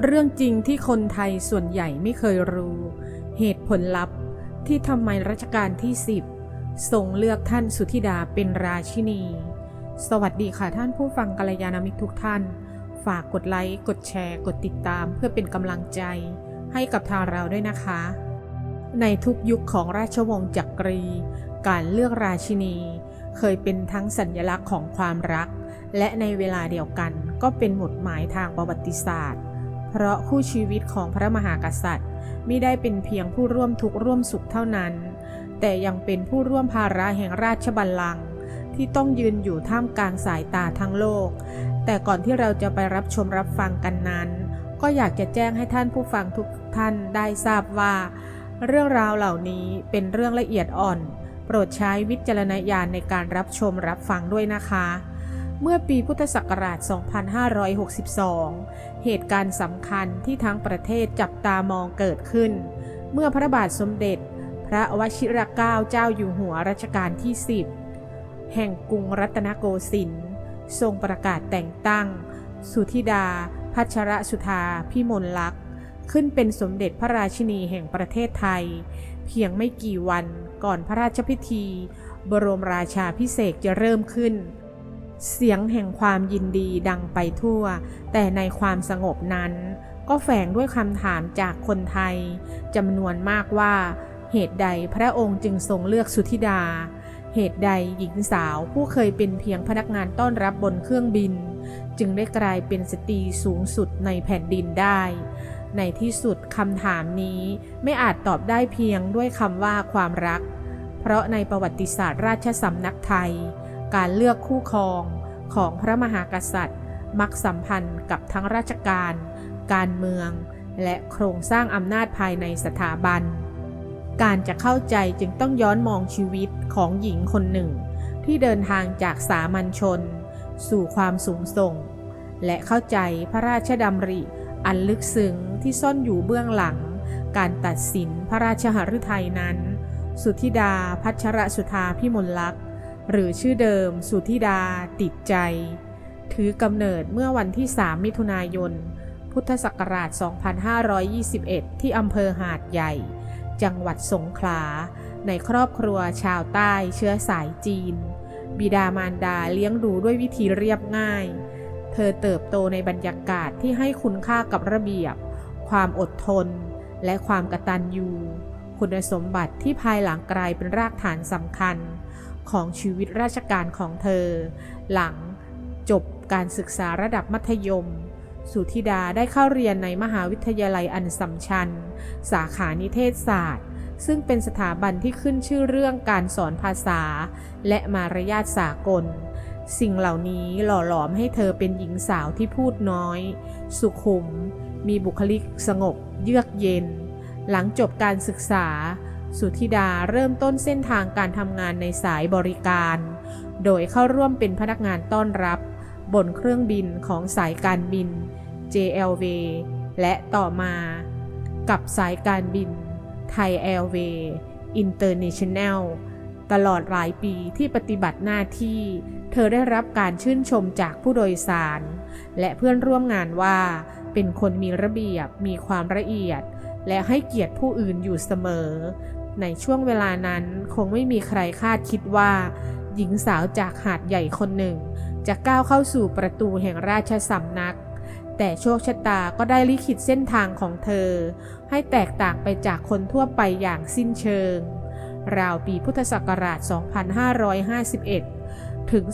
เรื่องจริงที่คนไทยส่วนใหญ่ไม่เคยรู้ เหตุผลลัพธ์ที่ทำไมรัชกาลที่10ทรงเลือกท่านสุธิดาเป็นราชินี สวัสดีค่ะท่านผู้ฟังกัลยาณมิตรทุกท่าน ฝากกดไลค์ กดแชร์ กดติดตามเพื่อเป็นกำลังใจ ให้กับทางเราด้วยนะคะ ในทุกยุคของราชวงศ์จักรี การเลือกราชินี เคยเป็นทั้งสัญลักษณ์ของความรัก และในเวลาเดียวกันก็เป็นหมุดหมายทางประวัติศาสตร์ เพราะคู่ชีวิตของพระมหากษัตริย์ไม่ได้เป็นเพียงผู้ร่วมทุกข์ร่วมสุขเท่านั้น แต่ยังเป็นผู้ร่วมภาระแห่งราชบัลลังก์ที่ต้องยืนอยู่ท่ามกลางสายตาทั้งโลก แต่ก่อนที่เราจะไปรับชมรับฟังกันนั้น ก็อยากจะแจ้งให้ท่านผู้ฟังทุกท่านได้ทราบว่า เรื่องราวเหล่านี้เป็นเรื่องละเอียดอ่อน โปรดใช้วิจารณญาณในการรับชมรับฟังด้วยนะคะ เมื่อปีพุทธศักราช 2562 เหตุการณ์สำคัญที่ทั้งประเทศจับตามองเกิดขึ้น เมื่อพระบาทสมเด็จ พระวชิรเกล้าเจ้าอยู่หัวรัชกาลที่ 10 แห่งกรุงรัตนโกสินทร์ทรงประกาศแต่งตั้ง สุธิดา พัชรสุธาพิมลลักษณ์ขึ้นเป็นสมเด็จพระราชินีแห่งประเทศไทย เพียงไม่กี่วันก่อนพระราชพิธี บรมราชาพิเศษจะเริ่มขึ้น เสียงแห่งความยินดีดังไปทั่ว แต่ในความสงบนั้น ก็แฝงด้วยคำถามจากคนไทยจำนวนมากว่า เหตุใดพระองค์จึงทรงเลือกสุธิดา เหตุใดหญิงสาวผู้เคยเป็นเพียงพนักงานต้อนรับบนเครื่องบิน จึงได้กลายเป็นสตรีสูงสุดในแผ่นดินได้ ในที่สุดคำถามนี้ไม่อาจตอบได้เพียงด้วยคำว่าความรัก เพราะในประวัติศาสตร์ราชสำนักไทย การเลือกคู่ครองของพระมหากษัตริย์ มักสัมพันธ์กับทั้งราชการ การเมือง และโครงสร้างอำนาจภายในสถาบัน การจะเข้าใจจึงต้องย้อนมองชีวิตของหญิงคนหนึ่ง ที่เดินทางจากสามัญชน สู่ความสูงส่ง และเข้าใจพระราชดำริอันลึกซึ้งที่ซ่อนอยู่เบื้องหลัง การตัดสินพระราชหฤทัยนั้น สุธิดาพัชรสุธาพิมลลักษณ์ หรือชื่อเดิม สุธิดา ติดใจ ถือกำเนิดเมื่อวันที่ 3 มิถุนายน พุทธศักราช 2521 ที่อำเภอหาดใหญ่ จังหวัดสงขลา ในครอบครัวชาวใต้เชื้อสายจีน บิดามารดาเลี้ยงดูด้วยวิธีเรียบง่าย เธอเติบโตในบรรยากาศที่ให้คุณค่ากับระเบียบ ความอดทน และความกตัญญู คุณสมบัติที่ภายหลังกลายเป็นรากฐานสำคัญ ของชีวิตราชการของเธอ หลังจบการศึกษาระดับมัธยม สุธิดาได้เข้าเรียนในมหาวิทยาลัยอันสำชัญ สาขานิเทศศาสตร์ ซึ่งเป็นสถาบันที่ขึ้นชื่อเรื่องการสอนภาษา และมารยาทสากล สิ่งเหล่านี้หล่อหลอมให้เธอเป็นหญิงสาวที่พูดน้อย สุขุม มีบุคลิกสงบ เยือกเย็น หลังจบการศึกษา สุธิดาเริ่มต้นเส้นทางการทำงานในสายบริการ โดยเข้าร่วมเป็นพนักงานต้อนรับบนเครื่องบินของสายการบิน JLV และต่อมา กับสายการบินไทยแอร์เวย์อินเตอร์เนชั่นแนลตลอดหลายปีที่ปฏิบัติหน้าที่ เธอได้รับการชื่นชมจากผู้โดยสาร และเพื่อนร่วมงานว่า เป็นคนมีระเบียบมีความละเอียด และให้เกียรติผู้อื่นอยู่เสมอ ในช่วงเวลานั้นคงไม่มีใครคาดคิดว่า หญิงสาวจากหาดใหญ่คนหนึ่ง จะก้าวเข้าสู่ประตูแห่งราชสำนัก แต่โชคชะตาก็ได้ลิขิตเส้นทางของเธอ ให้แตกต่างไปจากคนทั่วไปอย่างสิ้นเชิง ราวปีพุทธศักราช 2551 ถึง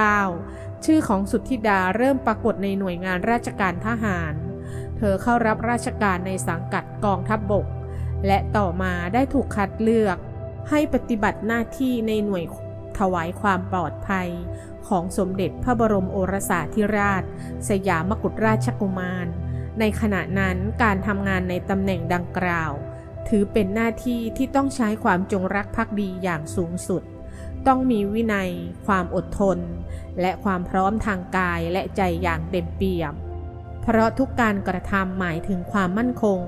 2559 ชื่อของสุทธิดาเริ่มปรากฏในหน่วยงานราชการทหาร เธอเข้ารับราชการในสังกัดกองทัพบบก และต่อมาได้ถูกคัดเลือกให้ปฏิบัติหน้าที่ในหน่วยถวายความปลอดภัย ของสมเด็จพระบรมโอรสาธิราช สยามกุฎราชกุมาร ในขณะนั้นการทำงานในตำแหน่งดังกล่าว ถือเป็นหน้าที่ที่ต้องใช้ความจงรักภักดีอย่างสูงสุด ต้องมีวินัย ความอดทน และความพร้อมทางกายและใจอย่างเต็มเปี่ยม เพราะทุกการกระทำหมายถึงความมั่นคง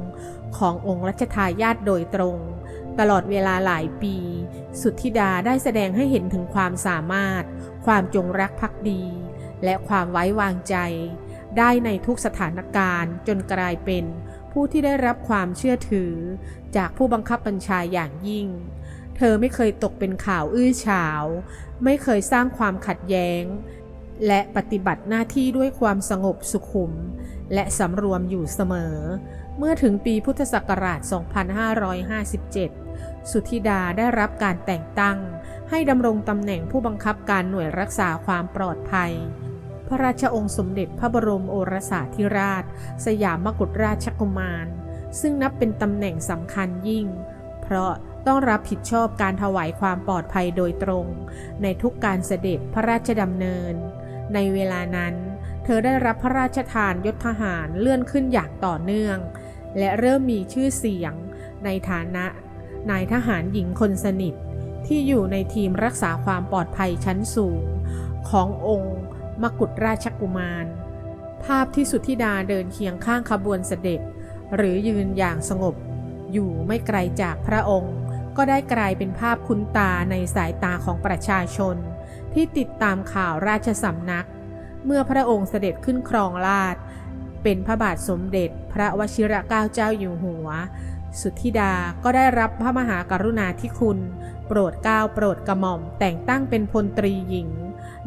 ขององค์รัชทายาทโดยตรง ตลอดเวลาหลายปี สุทธิดาได้แสดงให้เห็นถึงความสามารถ ความจงรักภักดี และความไว้วางใจ ได้ในทุกสถานการณ์จนกลายเป็นผู้ที่ได้รับความเชื่อถือ จากผู้บังคับบัญชาอย่างยิ่ง เธอไม่เคยตกเป็นข่าวอื้อฉาว ไม่เคยสร้างความขัดแย้ง และปฏิบัติหน้าที่ด้วยความสงบสุขุม และสำรวมอยู่เสมอ เมื่อถึงปีพุทธศักราช 2557 สุธิดาได้รับการแต่งตั้ง ให้ดำรงตำแหน่งผู้บังคับการหน่วยรักษาความปลอดภัย พระราชองค์สมเด็จพระบรมโอรสาธิราช สยามกุฎราชกุมาร ซึ่งนับเป็นตำแหน่งสำคัญยิ่ง เพราะต้องรับผิดชอบการถวายความปลอดภัยโดยตรง ในทุกการเสด็จพระราชดำเนิน ในเวลานั้น เธอได้รับพระราชทานยศทหารเลื่อนขึ้นอย่างต่อเนื่อง และเริ่มมีชื่อเสียง ในฐานะ นายทหารหญิงคนสนิท ที่อยู่ในทีมรักษาความปลอดภัยชั้นสูง ขององค์ มกุฎราชกุมาร ภาพที่สุทธิดาเดินเคียงข้างขบวนเสด็จ หรือยืนอย่างสงบ อยู่ไม่ไกลจากพระองค์ก็ได้กลายเป็นภาพคุ้นตาในสายตาของประชาชน ที่ติดตามข่าวราชสำนัก เมื่อพระองค์เสด็จขึ้นครองราช เป็นพระบาทสมเด็จ พระวชิรเกล้าเจ้าอยู่หัว สุทธิดาก็ได้รับพระมหากรุณาธิคุณ โปรดเกล้าโปรดกระหม่อม แต่งตั้งเป็นพลตรีหญิง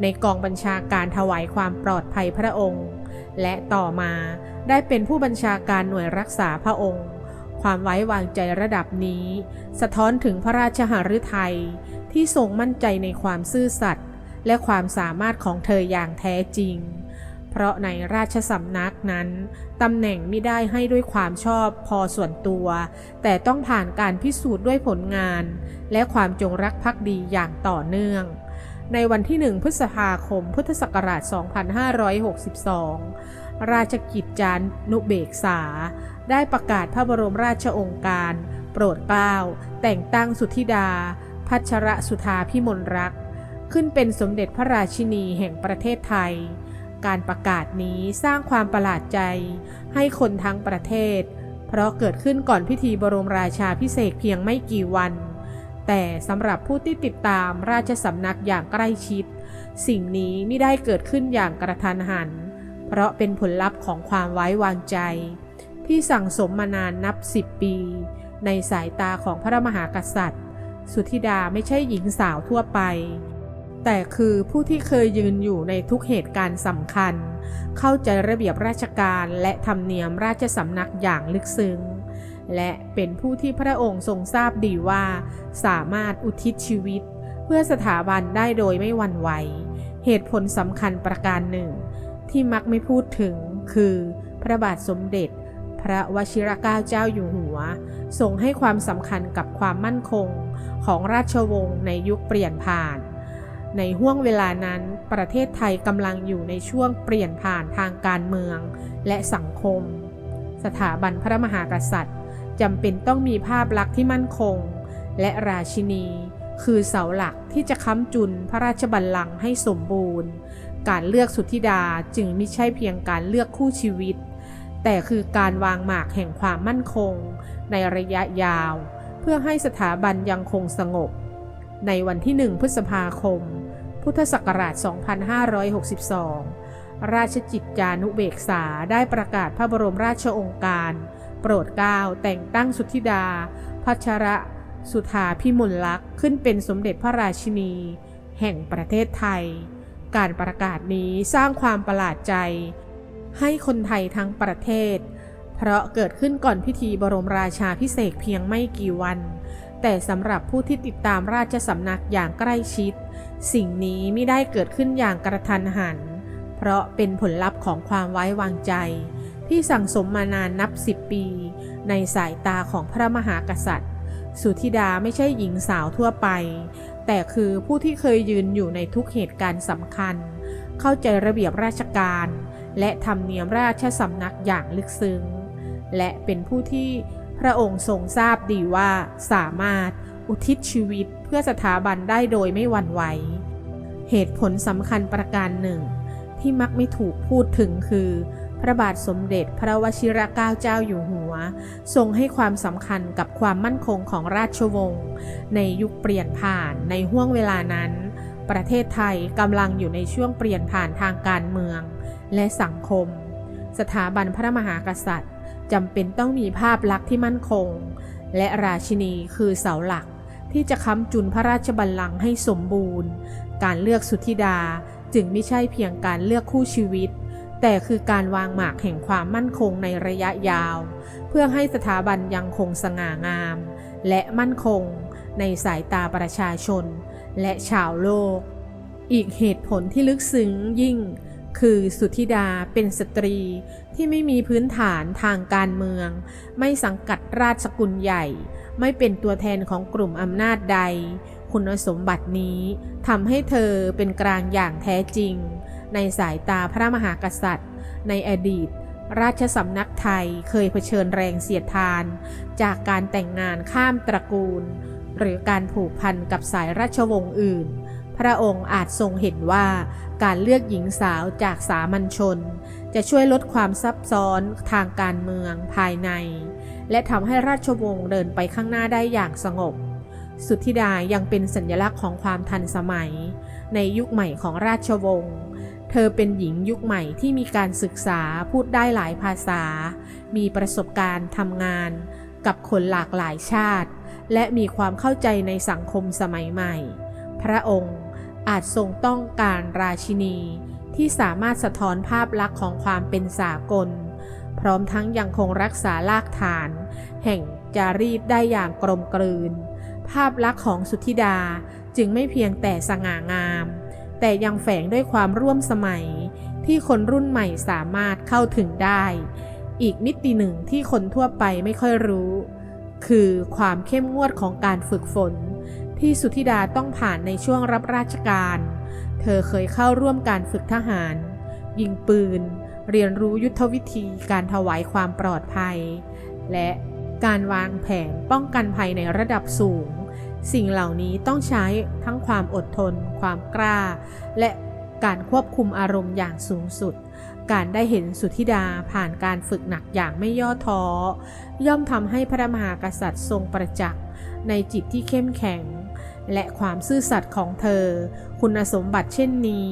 ในกองบัญชาการถวายความปลอดภัยพระองค์ และต่อมาได้เป็นผู้บัญชาการหน่วยรักษาพระองค์ ความไว้วางใจระดับนี้ สะท้อนถึงพระราชหฤทัยที่ทรงมั่นใจในความซื่อสัตย์และความสามารถของเธออย่างแท้จริง เพราะในราชสำนักนั้นตำแหน่งไม่ได้ให้ด้วยความชอบพอส่วนตัว แต่ต้องผ่านการพิสูจน์ด้วยผลงาน และความจงรักภักดีอย่างต่อเนื่อง ในวันที่ 1 พฤษภาคม พุทธศักราช 2562 ราชกิจจานุเบกษา ได้ประกาศพระบรมราชองค์การ โปรดเกล้าแต่งตั้งสุธิดา พัชระสุธาพิมลรักษ์ขึ้นเป็นสมเด็จพระราชินีแห่งประเทศไทย การประกาศนี้สร้างความประหลาดใจ ให้คนทั้งประเทศ เพราะเกิดขึ้นก่อนพิธีบรมราชาพิเศษเพียงไม่กี่วัน แต่สำหรับผู้ที่ติดตามราชสำนักอย่างใกล้ชิด สิ่งนี้ไม่ได้เกิดขึ้นอย่างกระทันหัน เพราะเป็นผลลัพธ์ของความไว้วางใจ ที่สั่งสมมานานนับสิบปี ในสายตาของพระมหากษัตริย์ สุธิดาไม่ใช่หญิงสาวทั่วไป แต่คือผู้ที่เคยยืนอยู่ในทุกเหตุการณ์สำคัญ เข้าใจระเบียบราชการและธรรมเนียมราชสำนักอย่างลึกซึ้ง และเป็นผู้ที่พระองค์ทรงทราบดีว่า สามารถอุทิศชีวิต เพื่อสถาบันได้โดยไม่หวั่นไหว เหตุผลสำคัญประการหนึ่ง ที่มักไม่พูดถึงคือ พระบาทสมเด็จ พระวชิรเกล้าเจ้าอยู่หัวทรงให้ความสำคัญกับความมั่นคงของราชวงศ์ในยุคเปลี่ยนผ่าน ในห่วงเวลานั้นประเทศไทยกำลังอยู่ในช่วงเปลี่ยนผ่านทางการเมืองและสังคม สถาบันพระมหากษัตริย์จำเป็นต้องมีภาพลักษณ์ที่มั่นคง และราชินี คือเสาหลักที่จะค้ำจุนพระราชบัลลังก์ให้สมบูรณ์ การเลือกสุทธิดาจึงไม่ใช่เพียงการเลือกคู่ชีวิต แต่คือการวางหมากแห่งความมั่นคง ในระยะยาว เพื่อให้สถาบันยังคงสงบ ในวันที่1พฤษภาคม พุทธศักราช 2562 ราชจิตจานุเบกษาได้ประกาศพระบรมราชองค์การ โปรดเกล้าแต่งตั้งสุทธิดา พัชระสุธาพิมลลักษ์ขึ้นเป็นสมเด็จพระราชินี แห่งประเทศไทย การประกาศนี้สร้างความประหลาดใจ ให้คนไทยทั้งประเทศ เพราะเกิดขึ้นก่อนพิธีบรมราชาพิเศษเพียงไม่กี่วัน แต่สำหรับผู้ที่ติดตามราชสำนักอย่างใกล้ชิด สิ่งนี้ไม่ได้เกิดขึ้นอย่างกระทันหัน เพราะเป็นผลลัพธ์ของความไว้วางใจ ที่สั่งสมมานานนับสิบปี ในสายตาของพระมหากษัตริย์ สุธิดาไม่ใช่หญิงสาวทั่วไป แต่คือผู้ที่เคยยืนอยู่ในทุกเหตุการณ์สำคัญ เข้าใจระเบียบราชการ และธรรมเนียมราชสำนักอย่างลึกซึ้ง และเป็นผู้ที่พระองค์ทรงทราบดีว่าสามารถอุทิศชีวิต เพื่อสถาบันได้โดยไม่หวั่นไหว เหตุผลสำคัญประการหนึ่ง ที่มักไม่ถูกพูดถึงคือ พระบาทสมเด็จพระวชิรเกล้าเจ้าอยู่หัว ทรงให้ความสำคัญกับความมั่นคงของราชวงศ์ในยุคเปลี่ยนผ่านในห่วงเวลานั้น ประเทศไทยกำลังอยู่ในช่วงเปลี่ยนผ่านทางการเมือง และสังคม สถาบันพระมหากษัตริย์จำเป็นต้องมีภาพลักษณ์ที่มั่นคง และราชินีคือเสาหลัก ที่จะค้ำจุนพระราชบัลลังก์ให้สมบูรณ์ การเลือกสุทธิดาจึงไม่ใช่เพียงการเลือกคู่ชีวิต แต่คือการวางหมากแห่งความมั่นคงในระยะยาว เพื่อให้สถาบันยังคงสง่างาม และมั่นคงในสายตาประชาชน และชาวโลก อีกเหตุผลที่ลึกซึ้งยิ่ง คือสุธิดาเป็นสตรี ที่ไม่มีพื้นฐานทางการเมือง ไม่สังกัดราชสกุลใหญ่ ไม่เป็นตัวแทนของกลุ่มอำนาจใด คุณสมบัตินี้ทำให้เธอเป็นกลางอย่างแท้จริง ในสายตาพระมหากษัตริย์ ในอดีต ราชสำนักไทยเคยเผชิญแรงเสียดทาน จากการแต่งงานข้ามตระกูล หรือการผูกพันกับสายราชวงศ์อื่นพระองค์อาจทรงเห็นว่า การเลือกหญิงสาวจากสามัญชน จะช่วยลดความซับซ้อนทางการเมืองภายใน และทำให้ราชวงศ์เดินไปข้างหน้าได้อย่างสงบ สุทธิดายังเป็นสัญลักษณ์ของความทันสมัย ในยุคใหม่ของราชวงศ์เธอเป็นหญิงยุคใหม่ที่มีการศึกษาพูดได้หลายภาษา มีประสบการณ์ทำงาน กับคนหลากหลายชาติ และมีความเข้าใจในสังคมสมัยใหม่ พระองค์ อาจทรงต้องการราชินีที่สามารถสะท้อนภาพลักษณ์ของความเป็นสากล พร้อมทั้งยังคงรักษารากฐาน แห่งจารีตได้อย่างกลมกลืน ภาพลักษณ์ของสุธิดาจึงไม่เพียงแต่สง่างาม แต่ยังแฝงด้วยความร่วมสมัย ที่คนรุ่นใหม่สามารถเข้าถึงได้ อีกมิติหนึ่งที่คนทั่วไปไม่ค่อยรู้ คือความเข้มงวดของการฝึกฝน ที่สุธิดาต้องผ่านในช่วงรับราชการ เธอเคยเข้าร่วมการฝึกทหาร ยิงปืน เรียนรู้ยุทธวิธีการถวายความปลอดภัย และการวางแผนป้องกันภัยในระดับสูง สิ่งเหล่านี้ต้องใช้ทั้งความอดทน ความกล้า และการควบคุมอารมณ์อย่างสูงสุด การได้เห็นสุธิดาผ่านการฝึกหนักอย่างไม่ย่อท้อ ย่อมทำให้พระมหากษัตริย์ทรงประจักษ์ในจิตที่เข้มแข็ง และความซื่อสัตย์ของเธอ คุณสมบัติเช่นนี้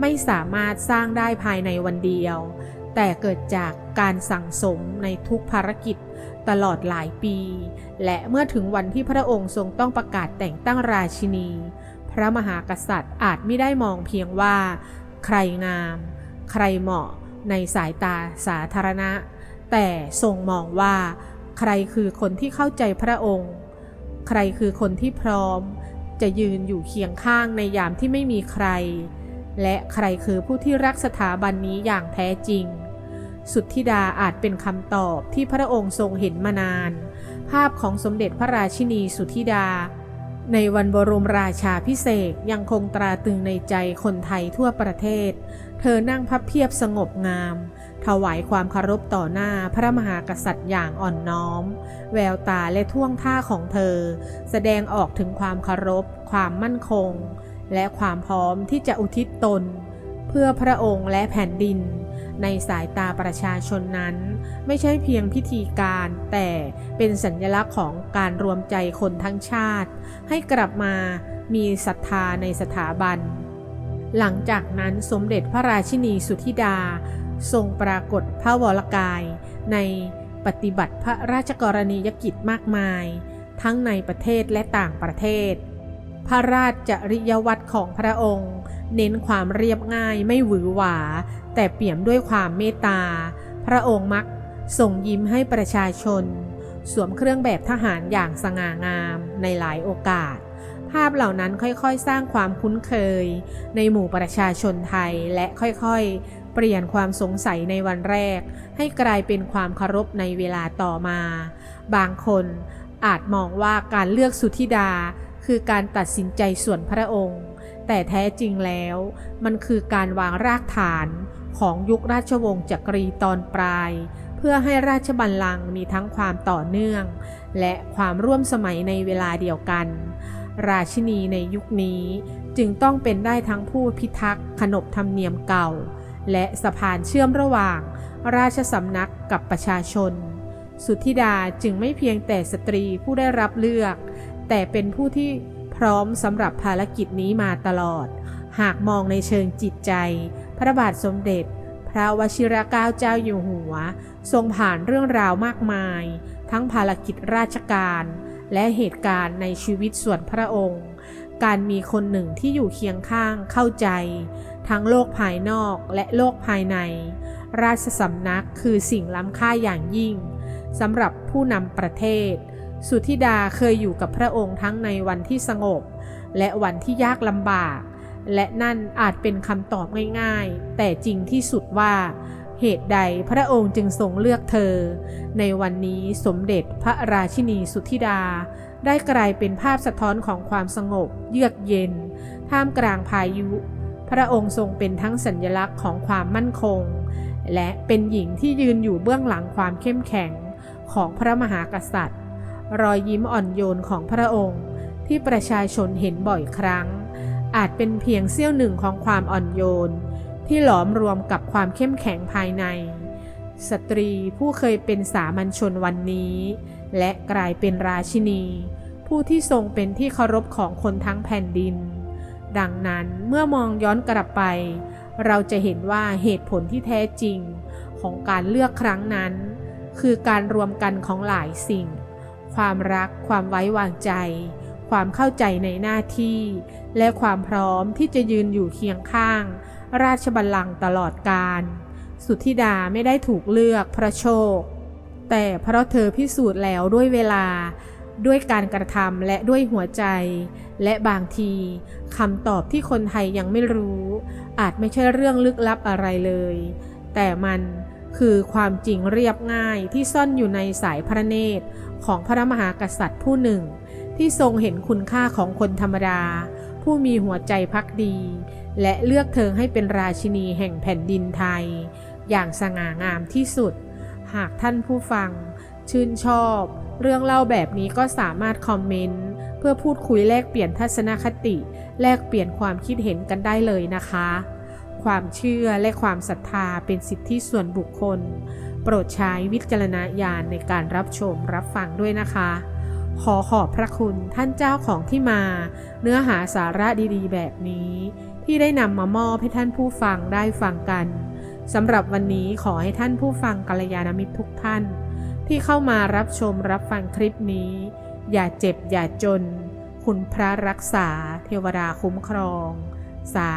ไม่สามารถสร้างได้ภายในวันเดียว แต่เกิดจากการสั่งสมในทุกภารกิจตลอดหลายปี และเมื่อถึงวันที่พระองค์ทรงต้องประกาศแต่งตั้งราชินี พระมหากษัตริย์อาจไม่ได้มองเพียงว่า ใครงาม ใครเหมาะในสายตาสาธารณะ แต่ทรงมองว่า ใครคือคนที่เข้าใจพระองค์ ใครคือคนที่พร้อม จะยืนอยู่เคียงข้างในยามที่ไม่มีใคร และใครคือผู้ที่รักสถาบันนี้อย่างแท้จริง สุทธิดาอาจเป็นคำตอบที่พระองค์ทรงเห็นมานาน ภาพของสมเด็จพระราชินีสุทธิดา ในวันบรมราชาพิเศษยังคงตราตรึงในใจคนไทยทั่วประเทศ เธอนั่งพับเพียบสงบงาม ถวายความเคารพต่อหน้าพระมหากษัตริย์อย่างอ่อนน้อม แววตาและท่วงท่าของเธอ แสดงออกถึงความเคารพ ความมั่นคง และความพร้อมที่จะอุทิศตน เพื่อพระองค์และแผ่นดิน ในสายตาประชาชนนั้น ไม่ใช่เพียงพิธีการ แต่เป็นสัญลักษณ์ของการรวมใจคนทั้งชาติ ให้กลับมามีศรัทธาในสถาบันหลังจากนั้นสมเด็จพระราชินีสุทธิดา ทรงปรากฏพระวรกายในปฏิบัติพระราชกรณียกิจมากมาย ทั้งในประเทศและต่างประเทศ พระราชจริยวัตรของพระองค์ เน้นความเรียบง่ายไม่หวือหวา แต่เปี่ยมด้วยความเมตตา พระองค์มักส่งยิ้มให้ประชาชน สวมเครื่องแบบทหารอย่างสง่างามในหลายโอกาส ภาพเหล่านั้นค่อยๆ สร้างความคุ้นเคย ในหมู่ประชาชนไทยและค่อยๆ เปลี่ยนความสงสัยในวันแรก ให้กลายเป็นความเคารพในเวลาต่อมา บางคนอาจมองว่าการเลือกสุธิดาคือการตัดสินใจส่วนพระองค์ แต่แท้จริงแล้วมันคือการวางรากฐานของยุคราชวงศ์จักรีตอนปลาย เพื่อให้ราชบัลลังก์มีทั้งความต่อเนื่อง และความร่วมสมัยในเวลาเดียวกัน ราชินีในยุคนี้จึงต้องเป็นได้ทั้งผู้พิทักษ์ขนบธรรมเนียมเก่า และสะพานเชื่อมระหว่างราชสำนักกับประชาชน สุทธิดาจึงไม่เพียงแต่สตรีผู้ได้รับเลือก แต่เป็นผู้ที่พร้อมสำหรับภารกิจนี้มาตลอด หากมองในเชิงจิตใจ พระบาทสมเด็จ พระวชิรเกล้าเจ้าอยู่หัว ทรงผ่านเรื่องราวมากมาย ทั้งภารกิจราชการ และเหตุการณ์ในชีวิตส่วนพระองค์ การมีคนหนึ่งที่อยู่เคียงข้างเข้าใจ ทั้งโลกภายนอกและโลกภายใน ราชสำนักคือสิ่งล้ำค่าอย่างยิ่งสำหรับผู้นำประเทศ สุธิดาเคยอยู่กับพระองค์ทั้งในวันที่สงบ และวันที่ยากลำบาก และนั่นอาจเป็นคำตอบง่ายๆ แต่จริงที่สุดว่า เหตุใดพระองค์จึงทรงเลือกเธอ ในวันนี้สมเด็จพระราชินีสุธิดา ได้กลายเป็นภาพสะท้อนของความสงบ เยือกเย็น ท่ามกลางพายุ พระองค์ทรงเป็นทั้งสัญลักษณ์ของความมั่นคง และเป็นหญิงที่ยืนอยู่เบื้องหลังความเข้มแข็งของพระมหากษัตริย์ รอยยิ้มอ่อนโยนของพระองค์ ที่ประชาชนเห็นบ่อยครั้ง อาจเป็นเพียงเสี้ยวหนึ่งของความอ่อนโยน ที่หลอมรวมกับความเข้มแข็งภายใน สตรีผู้เคยเป็นสามัญชนวันนี้ และกลายเป็นราชินี ผู้ที่ทรงเป็นที่เคารพของคนทั้งแผ่นดิน ดังนั้นเมื่อมองย้อนกลับไป เราจะเห็นว่าเหตุผลที่แท้จริงของการเลือกครั้งนั้น คือการรวมกันของหลายสิ่ง ความรัก ความไว้วางใจ ความเข้าใจในหน้าที่ และความพร้อมที่จะยืนอยู่เคียงข้าง ราชบัลลังก์ตลอดกาลสุธิดาไม่ได้ถูกเลือกเพราะโชค แต่เพราะเธอพิสูจน์แล้วด้วยเวลา ด้วยการกระทำและด้วยหัวใจ และบางทีคำตอบที่คนไทยยังไม่รู้ อาจไม่ใช่เรื่องลึกลับอะไรเลย แต่มันคือความจริงเรียบง่ายที่ซ่อนอยู่ในสายพระเนตรของพระมหากษัตริย์ผู้หนึ่ง ที่ทรงเห็นคุณค่าของคนธรรมดา ผู้มีหัวใจพักดี และเลือกเธอให้เป็นราชินีแห่งแผ่นดินไทย อย่างสง่างามที่สุด หากท่านผู้ฟังชื่นชอบ เรื่องเล่าแบบนี้ก็สามารถคอมเมนต์เพื่อพูดคุยแลกเปลี่ยนทัศนคติ แลกเปลี่ยนความคิดเห็นกันได้เลยนะคะ ความเชื่อและความศรัทธาเป็นสิทธิส่วนบุคคล โปรดใช้วิจารณญาณในการรับชมรับฟังด้วยนะคะ ขอขอบพระคุณท่านเจ้าของที่มา เนื้อหาสาระดีๆ แบบนี้ ที่ได้นำมามอบให้ท่านผู้ฟังได้ฟังกันสำหรับวันนี้ขอให้ท่านผู้ฟังกัลยาณมิตรทุกท่าน ที่เข้ามารับชมรับฟังคลิปนี้ อย่าเจ็บอย่าจน คุณพระรักษาเทวดาคุ้มครอง สา